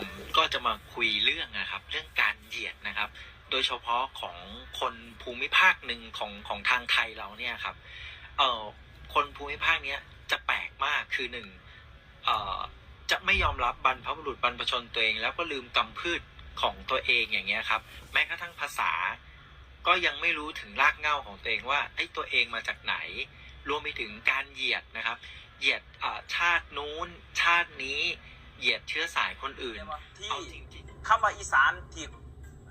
ผมก็จะมาคุยเรื่องนะครับ เรื่องการเหยียดนะครับ โดยเฉพาะของคนภูมิภาคหนึ่งของของทางไทยเราเนี่ยครับเอ่อคนภูมิภาคเนี้ยจะแปลกมากคือหนึ่งเอ่อจะไม่ยอมรับบรรพบุรุษบรรพชนตัวเอง แล้วก็ลืมกำพืชของตัวเองอย่างเงี้ยครับ แม้กระทั่งภาษา ก็ยังไม่รู้ถึงรากเหง้าของตัวเองว่าไอ้ตัวเองมาจากไหน รวมไปถึงการเหยียดนะครับ เหยียดชาตินู้นชาตินี้ เหยียดเชื้อสายคนอื่นที่เอาจริงคำว่าอีสานที่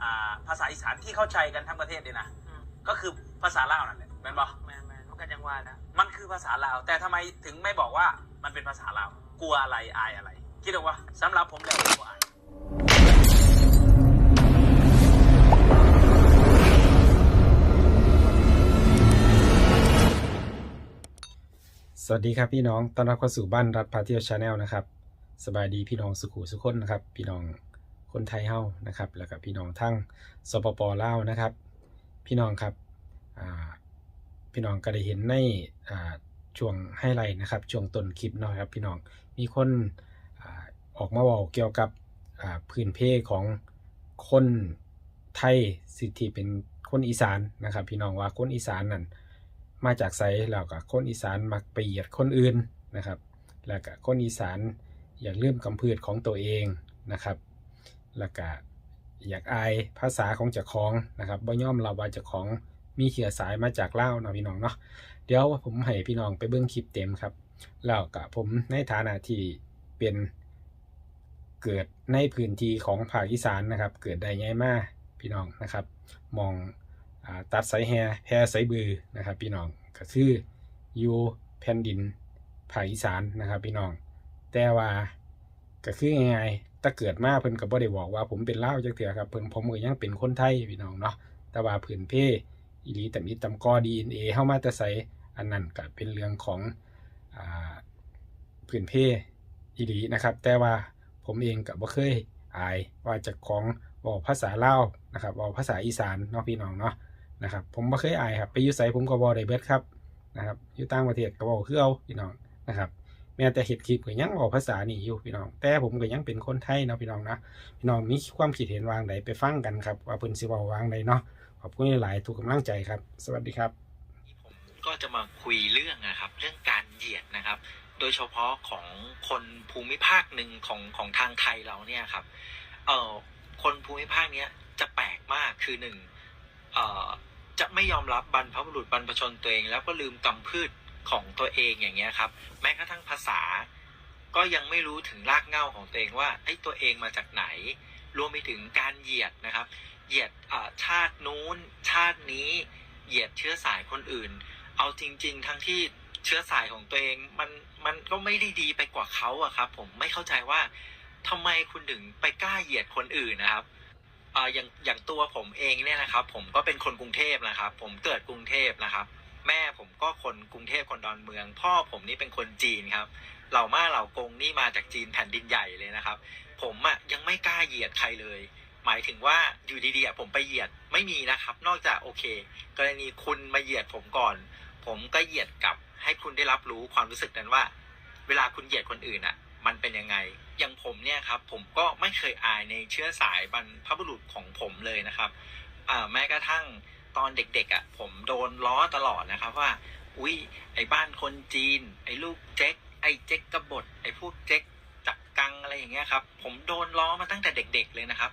อ่าภาษาอีสานที่เข้าใจกันทั้งประเทศเลยนะอืม ก็คือภาษาลาวนั่นแหละเป็นปะแมนแมนมันก็ยังว่านะมันคือภาษาลาว แต่ทำไมถึงไม่บอกว่ามันเป็นภาษาลาวกลัวอะไรอายอะไร คิดดูว่าสำหรับผมแล้วกลัวอายสวัสดีครับพี่น้อง ต้อนรับเข้าสู่บ้านรัฐพาเที่ยวชาแนลนะครับ สบายดีพี่น้องสุขุสุขคนนะครับ พี่น้องคนไทยเฮานะครับ แล้วก็พี่น้องทั้งสปปลาวนะครับ พี่น้องครับพี่น้องก็ได้เห็นในช่วงไฮไลท์นะครับ ช่วงต้นคลิปนะครับ พี่น้องมีคนอออกมาบอกเกี่ยวกับพื้นเพของคนไทยสิทธิเป็นคนอีสานนะครับ พี่น้องว่าคนอีสานนั่นมาจากไสแล้วก็คนอีสานมักไปเหยียดคนอื่นนะครับ แล้วก็คนอีสาน อยากลืมกำพืชของตัวเองนะครับแล้วก็อยากอายภาษาของเจ้าของนะครับบ่ย่อมรับว่าเจ้าของมีเชื้อสายมาจากเล่าเนาะพี่น้องเนาะเดี๋ยวผมให้พี่น้องไปเบิ่งคลิปเต็มครับแล้วก็ผมในฐานะที่เป็นเกิดในพื้นที่ของภาคอีสานนะครับ เกิดได้ง่ายมากพี่น้องนะครับ มองอตัดสายแฮแพรสายบือนะครับ พี่น้องก็คืออยู่แผ่นดินภาคอีสานนะครับ พี่น้อง แต่ว่าก็คือง่ายๆถ้าเกิดมาเพิ่นก็บ่ได้บอกว่าผมเป็นลาวจักเทื่อครับเพิ่นผมก็ยังเป็นคนไทยพี่น้องเนาะแต่ว่าพื้นเพอีหลีแต่มีตำกอ DNA เฮามาแต่ไสอันนั้นก็เป็นเรื่องของอ่าพื้นเพอีหลีนะครับ แต่ว่าผมเองก็บ่เคยอายว่าจะของเว้าภาษาลาวนะครับเว้าภาษาอีสานเนาะพี่น้องเนาะนะครับ ผมบ่เคยอายครับไปอยู่ไสผมก็บ่ได้เบิดครับนะครับอยู่ต่างประเทศก็เว้าคือเอาพี่น้องนะครับ แม้แต่เฮ็ดคลิปก็ยังเว้าภาษานี่อยู่พี่น้อง แต่ผมก็ยังเป็นคนไทยเนาะพี่น้องนะพี่น้องมีความคิดเห็นวางใดไปฟังกันครับว่าเพิ่นสิเว้าวางใดเนาะขอบคุณหลายๆทุกกำลังใจครับ สวัสดีครับผมก็จะมาคุยเรื่องนะครับ เรื่องการเหยียดนะครับ โดยเฉพาะของคนภูมิภาคหนึ่งของของทางไทยเราเนี่ยครับเอ่อคนภูมิภาคเนี้ยจะแปลกมากคือหนึ่งเอ่อจะไม่ยอมรับบรรพบุรุษบรรพชนตัวเอง แล้วก็ลืมกำพืช ของตัวเองอย่างเงี้ยครับ แม้กระทั่งภาษา ก็ยังไม่รู้ถึงรากเหง้าของตัวเองว่าไอ้ตัวเองมาจากไหน รวมไปถึงการเหยียดนะครับ เหยียดอ่าชาตินู้น ชาตินี้ เหยียดเชื้อสายคนอื่น เอาจริง ๆ ทั้งที่เชื้อสายของตัวเองมันมันก็ไม่ได้ดีไปกว่าเขาอะครับ ผมไม่เข้าใจว่าทำไมคุณถึงไปกล้าเหยียดคนอื่นนะครับอ่าอย่างอย่างตัวผมเองเนี่ยนะครับ ผมก็เป็นคนกรุงเทพนะครับ ผมเกิดกรุงเทพนะครับ แม่ผมก็คนกรุงเทพคนดอนเมือง พ่อผมนี่เป็นคนจีนครับเหล่ามาเหล่ากงนี่มาจากจีนแผ่นดินใหญ่เลยนะครับ ผมอะยังไม่กล้าเหยียดใครเลย หมายถึงว่าอยู่ดีๆผมไปเหยียดไม่มีนะครับ นอกจากโอเค กรณีคุณมาเหยียดผมก่อน ผมก็เหยียดกลับให้คุณได้รับรู้ความรู้สึกนั้นว่า เวลาคุณเหยียดคนอื่นอะ มันเป็นยังไงอย่างผมเนี่ยครับ ผมก็ไม่เคยอายในเชื้อสายบรรพบุรุษของผมเลยนะครับอ่าแม้กระทั่ง ตอนเด็กๆอะ ผมโดนล้อตลอดนะครับว่า อุ้ยไอ้บ้านคนจีน ไอ้ลูกเจ๊กไอ้เจ๊กกบฏไอ้พวกเจ๊กจักกังอะไรอย่างเงี้ยครับ ผมโดนล้อมาตั้งแต่เด็ก ๆ เลยนะครับ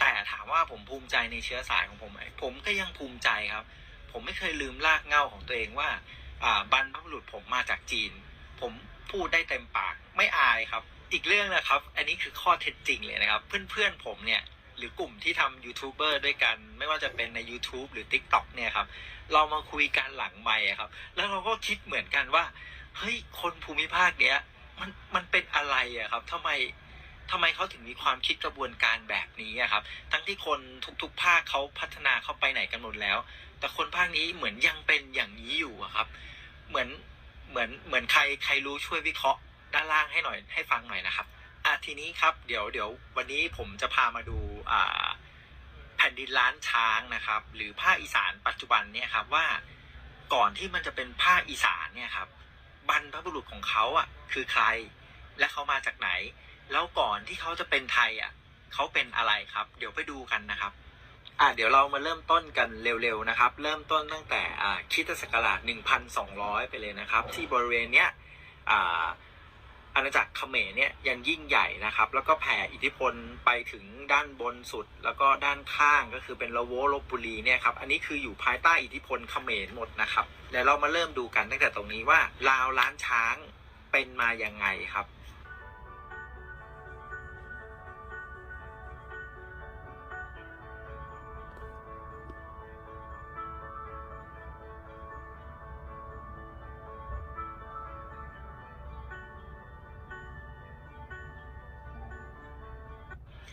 แต่ถามว่าผมภูมิใจในเชื้อสายของผมไหมผมก็ยังภูมิใจครับ ผมไม่เคยลืมรากเหง้าของตัวเองว่าอ่าบรรพบุรุษผมมาจากจีน ผมพูดได้เต็มปากไม่อายครับ อีกเรื่องนะครับ อันนี้คือข้อเท็จจริงเลยนะครับ เพื่อนๆผมเนี่ย หรือกลุ่มที่ทำยูทูบเบอร์ด้วยกัน ไม่ว่าจะเป็นใน YouTube หรือ TikTok เนี่ยครับ เรามาคุยกันหลังไมค์อะครับ แล้วเราก็คิดเหมือนกันว่า เฮ้ย คนภูมิภาคเนี้ย มันมันเป็นอะไรอะครับทำไมทำไมเขาถึงมีความคิดกระบวนการแบบนี้อะครับ ทั้งที่คนทุกๆ ภาคเขาพัฒนาเข้าไปไหนกันหมดแล้ว แต่คนภาคนี้เหมือนยังเป็นอย่างนี้อยู่อะครับ เหมือนเหมือนเหมือนใครใครรู้ช่วยวิเคราะห์ด้านล่างให้หน่อยให้ฟังหน่อยนะครับอะทีนี้ครับ เดี๋ยวเดี๋ยววันนี้ผมจะพามาดู แผ่นดินล้านช้างนะครับ หรือภาคอีสานปัจจุบันเนี่ยครับว่าก่อนที่มันจะเป็นภาคอีสานเนี่ยครับบรรพบุรุษของเขาอะคือใครและเขามาจากไหน แล้วก่อนที่เขาจะเป็นไทยอะเขาเป็นอะไรครับ เดี๋ยวไปดูกันนะครับอะเดี๋ยวเรามาเริ่มต้นกันเร็วๆนะครับ เริ่มต้นตั้งแต่อ่าคริดศักราช1,200 ไปเลยนะครับ ที่บริเวณเนี้ยอ่า อาณาจักรเขมรเนี่ยยังยิ่งใหญ่นะครับ แล้วก็แผ่อิทธิพลไปถึงด้านบนสุด แล้วก็ด้านข้างก็คือเป็นละโวลบบุรีเนี่ยครับ อันนี้คืออยู่ภายใต้อิทธิพลเขมรหมดนะครับ แล้วเรามาเริ่มดูกันตั้งแต่ตรงนี้ว่าลาวล้านช้างเป็นมาอย่างไงครับ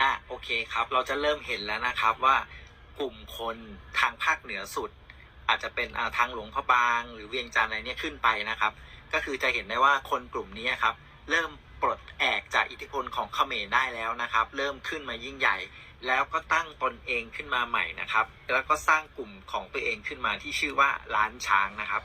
อะโอเคครับ เราจะเริ่มเห็นแล้วนะครับว่ากลุ่มคนทางภาคเหนือสุด อาจจะเป็นทางหลวงพระบาง หรือเวียงจันทร์อะไรเนี่ยขึ้นไปนะครับ ก็คือจะเห็นได้ว่าคนกลุ่มนี้ครับ เริ่มปลดแอกจากอิทธิพลของเขมรได้แล้วนะครับ เริ่มขึ้นมายิ่งใหญ่ แล้วก็ตั้งตนเองขึ้นมาใหม่นะครับ แล้วก็สร้างกลุ่มของตัวเองขึ้นมาที่ชื่อว่าล้านช้างนะครับ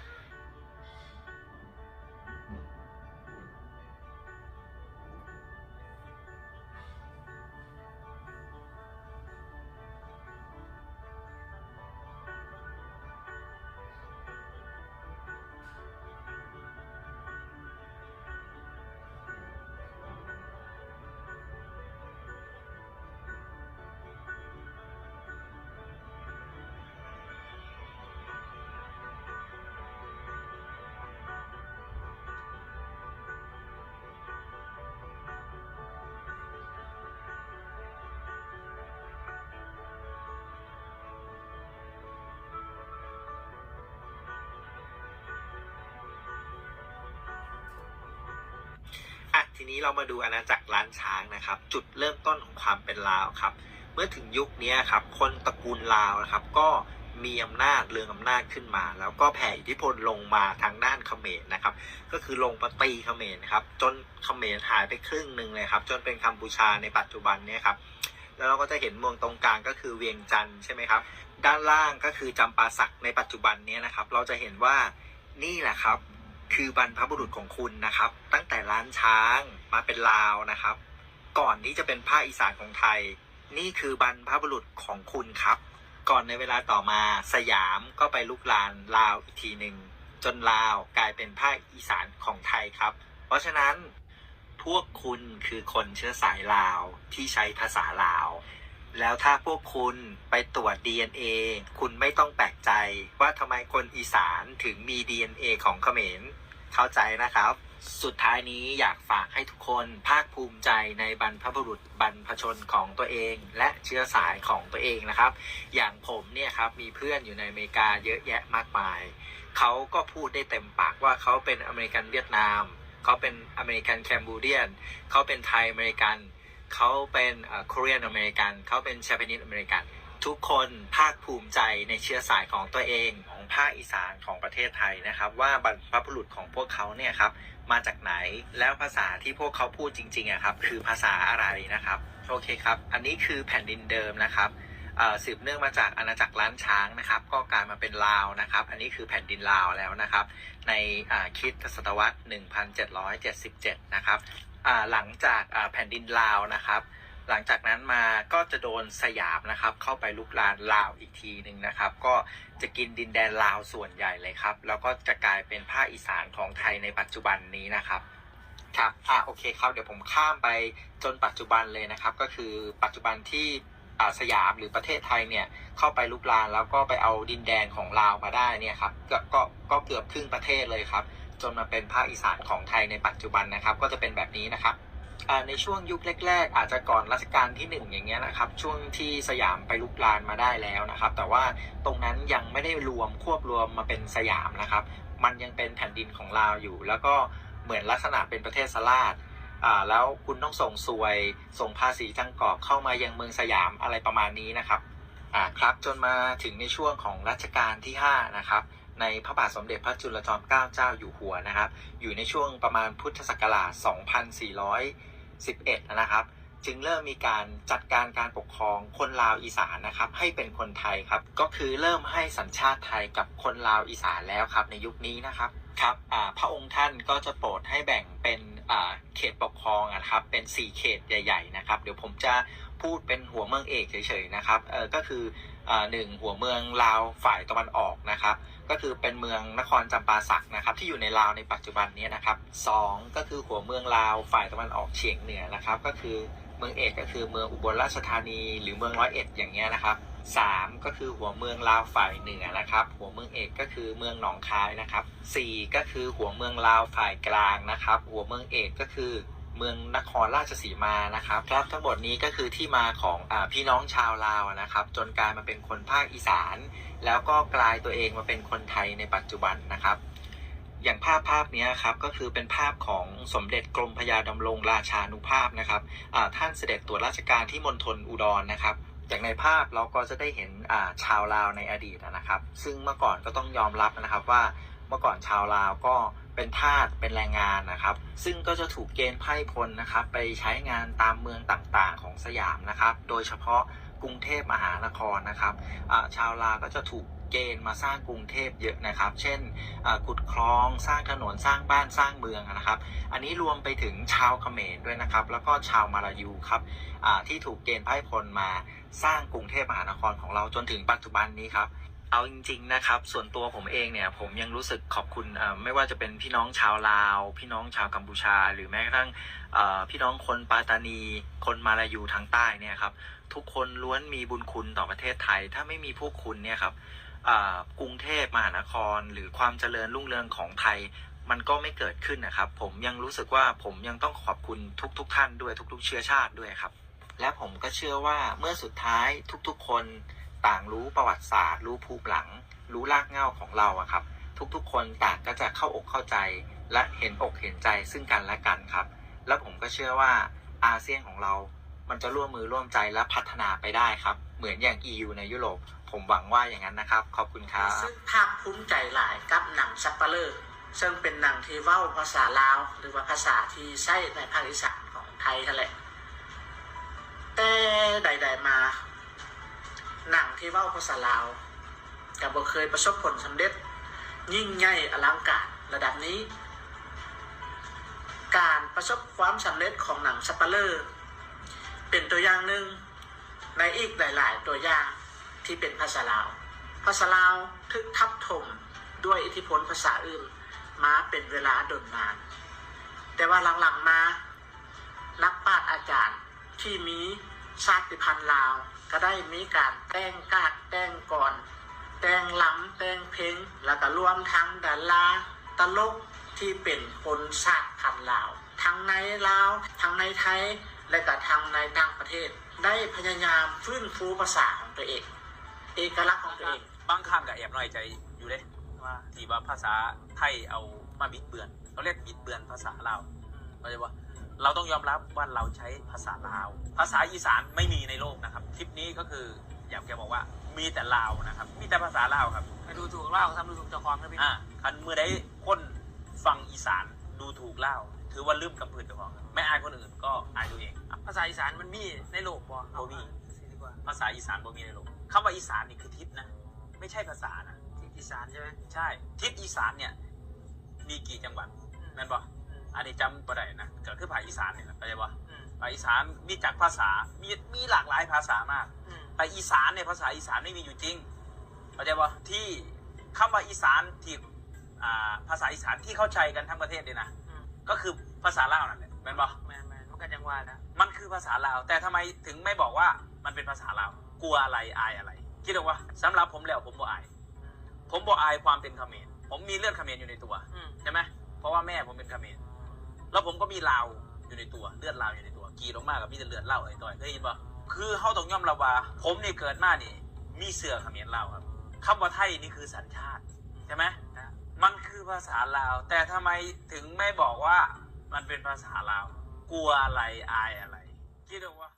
ทีนี้เรามาดูอาณาจักรล้านช้างนะครับ จุดเริ่มต้นของความเป็นลาวครับ เมื่อถึงยุคนี้ครับ คนตระกูลลาวนะครับ ก็มีอำนาจเรืองอำนาจขึ้นมา แล้วก็แผ่อิทธิพลลงมาทางด้านเขมรนะครับ ก็คือลงมาตีเขมรครับ จนเขมรหายไปครึ่งหนึ่งเลยครับ จนเป็นกัมพูชาในปัจจุบันเนี้ครับแล้วเราก็จะเห็นเมืองตรงกลางก็คือเวียงจันทร์ใช่ไหมครับ ด้านล่างก็คือจำปาสักในปัจจุบันเนี้นะครับ เราจะเห็นว่านี่แหละครับ คือบรรพบุรุษของคุณนะครับ ตั้งแต่ล้านช้างมาเป็นลาวนะครับ ก่อนที่จะเป็นภาคอีสานของไทย นี่คือบรรพบุรุษของคุณครับ ก่อนในเวลาต่อมาสยามก็ไปลุกลานลาวอีกทีหนึ่งจนลาวกลายเป็นภาคอีสานของไทยครับ เพราะฉะนั้นพวกคุณคือคนเชื้อสายลาวที่ใช้ภาษาลาว แล้วถ้าพวกคุณไปตรวจ DNA คุณไม่ต้องแปลกใจ ว่าทำไมคนอีสานถึงมี DNA ของเขมร เข้าใจนะครับ สุดท้ายนี้อยากฝากให้ทุกคนภาคภูมิใจในบรรพบุรุษบรรพชนของตัวเอง และเชื้อสายของตัวเองนะครับ อย่างผมเนี่ยครับมีเพื่อนอยู่ในอเมริกาเยอะแยะมากมาย เขาก็พูดได้เต็มปากว่าเขาเป็นอเมริกันเวียดนาม เขาเป็นอเมริกันแคมบูเดียน เขาเป็นไทยอเมริกัน เขาเป็นเอ่อ Korean อเมริกันเขาเป็น Japanese อเมริกัน ทุกคนภาคภูมิใจในเชื้อสายของตัวเองของภาคอีสานของประเทศไทยนะครับ ว่าบรรพบุรุษของพวกเขาเนี่ยครับมาจากไหนแล้วภาษาที่พวกเขาพูดจริงๆอะครับคือภาษาอะไรนะครับโอเคครับ อันนี้คือแผ่นดินเดิมนะครับสืบเนื่องมาจากอาณาจักรล้านช้างนะครับ ก็กลายมาเป็นลาวนะครับ อันนี้คือแผ่นดินลาวแล้วนะครับ ในคิดศตวรรษ 1777 นะครับ หลังจากแผ่นดินลาวนะครับ หลังจากนั้นมาก็จะโดนสยามนะครับ เข้าไปลุกลานลาวอีกทีหนึ่งนะครับ ก็จะกินดินแดนลาวส่วนใหญ่เลยครับ แล้วก็จะกลายเป็นภาคอีสานของไทยในปัจจุบันนี้นะครับครับอ่าโอเคครับเดี๋ยวผมข้ามไปจนปัจจุบันเลยนะครับ ก็คือปัจจุบันที่สยามหรือประเทศไทยเนี่ยเข้าไปลุกลานแล้วก็ไปเอาดินแดนของลาวมาได้เนี่ยครับก็ก็ก็เกือบครึ่งประเทศเลยครับ จนมาเป็นภาคอีสานของไทยในปัจจุบันนะครับ ก็จะเป็นแบบนี้นะครับในช่วงยุคแรก ๆ อาจจะก่อนรัชกาลที่หนึ่งอย่างเงี้ยนะครับ ช่วงที่สยามไปลุกลานมาได้แล้วนะครับ แต่ว่าตรงนั้นยังไม่ได้รวมควบรวมมาเป็นสยามนะครับ มันยังเป็นแผ่นดินของลาวอยู่ แล้วก็เหมือนลักษณะเป็นประเทศสลาดแล้วคุณต้องส่งสวยส่งภาษีจังกอบเข้ามายังเมืองสยามอะไรประมาณนี้นะครับอ่าครับจนมาถึงในช่วงของรัชกาลที่ห้านะครับ ในพระบาทสมเด็จพระจุลจอมเกล้าเจ้าอยู่หัวนะครับ อยู่ในช่วงประมาณพุทธศักราช 2411 นะครับ จึงเริ่มมีการจัดการการปกครองคนลาวอีสานนะครับ ให้เป็นคนไทยครับ ก็คือเริ่มให้สัญชาติไทยกับคนลาวอีสานแล้วครับในยุคนี้นะครับครับพระองค์ท่านก็จะโปรดให้แบ่งเป็นเขตปกครองนะครับ เป็น 4 เขตใหญ่ ๆ นะครับ เดี๋ยวผมจะพูดเป็นหัวเมืองเอกเฉยๆนะครับก็คือ หนึ่งหัวเมืองลาวฝ่ายตะวันออกนะครับ ก็คือเป็นเมืองนครจำปาสักนะครับ ที่อยู่ในลาวในปัจจุบันนี้นะครับสองก็คือหัวเมืองลาวฝ่ายตะวันออกเฉียงเหนือนะครับ ก็คือเมืองเอกก็คือเมืองอุบลราชธานี หรือเมืองร้อยเอ็ดอย่างเงี้ยนะครับสามก็คือหัวเมืองลาวฝ่ายเหนือนะครับ หัวเมืองเอกก็คือเมืองหนองคายนะครับสี่ก็คือหัวเมืองลาวฝ่ายกลางนะครับ หัวเมืองเอกก็คือ เมืองนครราชสีมานะครับครับทั้งหมดนี้ก็คือที่มาของอพี่น้องชาวลาวนะครับ จนกลายมาเป็นคนภาคอีสาน แล้วก็กลายตัวเองมาเป็นคนไทยในปัจจุบันนะครับ อย่างภาพภาพนี้ครับก็คือเป็นภาพของสมเด็จกรมพยาดำรงราชานุภาพนะครับท่านเสด็จตรวจราชการที่มณฑลอุดรนะครับอย่างในภาพเราก็จะได้เห็นชาวลาวในอดีตนะครับ ซึ่งเมื่อก่อนก็ต้องยอมรับนะครับว่าเมื่อก่อนชาวลาวก็ เป็นทาสเป็นแรงงานนะครับ ซึ่งก็จะถูกเกณฑ์ไพร่พลนะครับ ไปใช้งานตามเมืองต่างๆ ของสยามนะครับ โดยเฉพาะกรุงเทพมหานครนะครับชาวลาก็จะถูกเกณฑ์มาสร้างกรุงเทพเยอะนะครับ เช่นขุดคลอง สร้างถนน สร้างบ้าน สร้างเมืองนะครับ อันนี้รวมไปถึงชาวเขมรด้วยนะครับ แล้วก็ชาวมาลายูครับที่ถูกเกณฑ์ไพร่พลมาสร้างกรุงเทพมหานครของเราจนถึงปัจจุบันนี้ครับ เอาจริง ๆนะครับ ส่วนตัวผมเองเนี่ยผมยังรู้สึกขอบคุณไม่ว่าจะเป็นพี่น้องชาวลาว พี่น้องชาวกัมพูชา หรือแม้กระทั่งพี่น้องคนปาตานี คนมาลายูทางใต้เนี่ยครับทุกคนล้วนมีบุญคุณต่อประเทศไทย ถ้าไม่มีพวกคุณเนี่ยครับกรุงเทพมหานคร หรือความเจริญรุ่งเรืองของไทยมันก็ไม่เกิดขึ้นนะครับ ผมยังรู้สึกว่าผมยังต้องขอบคุณทุกๆทท่านด้วยทุก ๆ เชื้อชาติด้วยครับ และผมก็เชื่อว่าเมื่อสุดท้ายทุกๆคน ต่างรู้ประวัติศาสตร์ รู้ภูมิหลัง รู้รากเหง้าของเราอะครับ ทุกๆ คนต่างก็จะเข้าอกเข้าใจ และเห็นอกเห็นใจซึ่งกันและกันครับ แล้วผมก็เชื่อว่าอาเซียนของเรา มันจะร่วมมือร่วมใจและพัฒนาไปได้ครับ เหมือนอย่าง EU ในยุโรป ผมหวังว่าอย่างนั้นนะครับ ขอบคุณครับ ซึ่งภาคภูมิใจหลายกับหนังซัปเปอร์เลอร์ซึ่งเป็นหนังที่เว้าภาษาลาว หรือว่าภาษาที่ใช้ในภาคอีสานของไทยนั่นแหละแต่ใด ๆมา หนังที่เว้าภาษาลาวกับบ่เคยประสบผลสำเร็จ ยิ่งใหญ่อลังการระดับนี้ การประสบความสำเร็จของหนังซัปเปอร์เลอร์ เป็นตัวอย่างหนึ่งในอีกหลาย ๆ ตัวอย่างที่เป็นภาษาลาว ภาษาลาวทึกทับถมด้วยอิทธิพลภาษาอื่นมาเป็นเวลาดนนาน แต่ว่าหลัง ๆ มา นักปราชญ์อาจารย์ที่มีชาติพันธุ์ลาว ก็ได้มีการแต่งกาดแต่งก่อน แต่งล้ำแต่งเพลงแล้วก็รวมทั้งดาราตลกที่เป็นคนชาติพันธุ์ลาว ทั้งในลาว ทั้งในไทย และก็ทั้งในต่างประเทศ ได้พยายามฟื้นฟูภาษาของตัวเอง เอกลักษณ์ของตัวเอง บางคำกับแอบน้อยใจอยู่เลยว่าที่ว่าภาษาไทยเอามาบิดเบือนเขาเรียกบิดเบือนภาษาลาวเข้าใจว่า เราต้องยอมรับว่าเราใช้ภาษาลาว ภาษาอีสานไม่มีในโลกนะครับ คลิปนี้ก็คืออยากจะบอกว่ามีแต่ลาวนะครับ มีแต่ภาษาลาวครับไปดูถูกเล่าทำดูถูกเจ้าของนะพี่อ่าคันเมื่อใดคนฟังอีสานดูถูกเล่า ถือว่าลืมกับพื้นเจ้าของครับไม่อายคนอื่นก็อายตัวเองอะภาษาอีสานมันมีในโลกบ่บ่มีดีกว่าภาษาอีสานบ่มีในโลกคำว่าอีสานนี่คือทิศนะ ไม่ใช่ภาษานะ ที่อีสานใช่ไหมใช่ ทิศอีสานเนี่ย มีกี่จังหวัดแม่นบ่ อันนี้จำบ่ได้นะก็คือภาคอีสานเนี่ยนะเข้าใจบ่อืมภาคอีสานมีจากภาษา มีมีหลากหลายภาษามากอืมแต่อีสานเนี่ยภาษาอีสานไม่มีอยู่จริงเข้าใจบ่ที่คำว่าอีสานที่อ่าภาษาอีสานที่เข้าใจกันทั้งประเทศเลยนะอืมก็คือภาษาลาวนั่นแหละแม่นบ่แมนแมนมันก็ยังว่านะมันคือภาษาลาว แต่ทำไมถึงไม่บอกว่ามันเป็นภาษาลาว กลัวอะไรอายอะไร คิดดูว่าสำหรับผมแล้วผมบ่อายผมบ่อายความเป็นเขมรผมมีเลือดเขมรอยู่ในตัวอืมใช่ไหมเพราะว่าแม่ผมเป็นเขมร แล้วผมก็มีลาวอยู่ในตัวเลือดลาวอยู่ในตัวกี่ลงมากกับมีแต่เลือดเล่าไอ้ต่อยเคยยินปะคือเขาต้องย่อมระวาผมนี่เกิดมานี่มีเสือเขมรลาวครับคำว่าไทยนี่คือสัญชาติใช่ไหมมันคือภาษาลาว แต่ทำไมถึงไม่บอกว่ามันเป็นภาษาลาว กลัวอะไรอายอะไรคิดดูว่า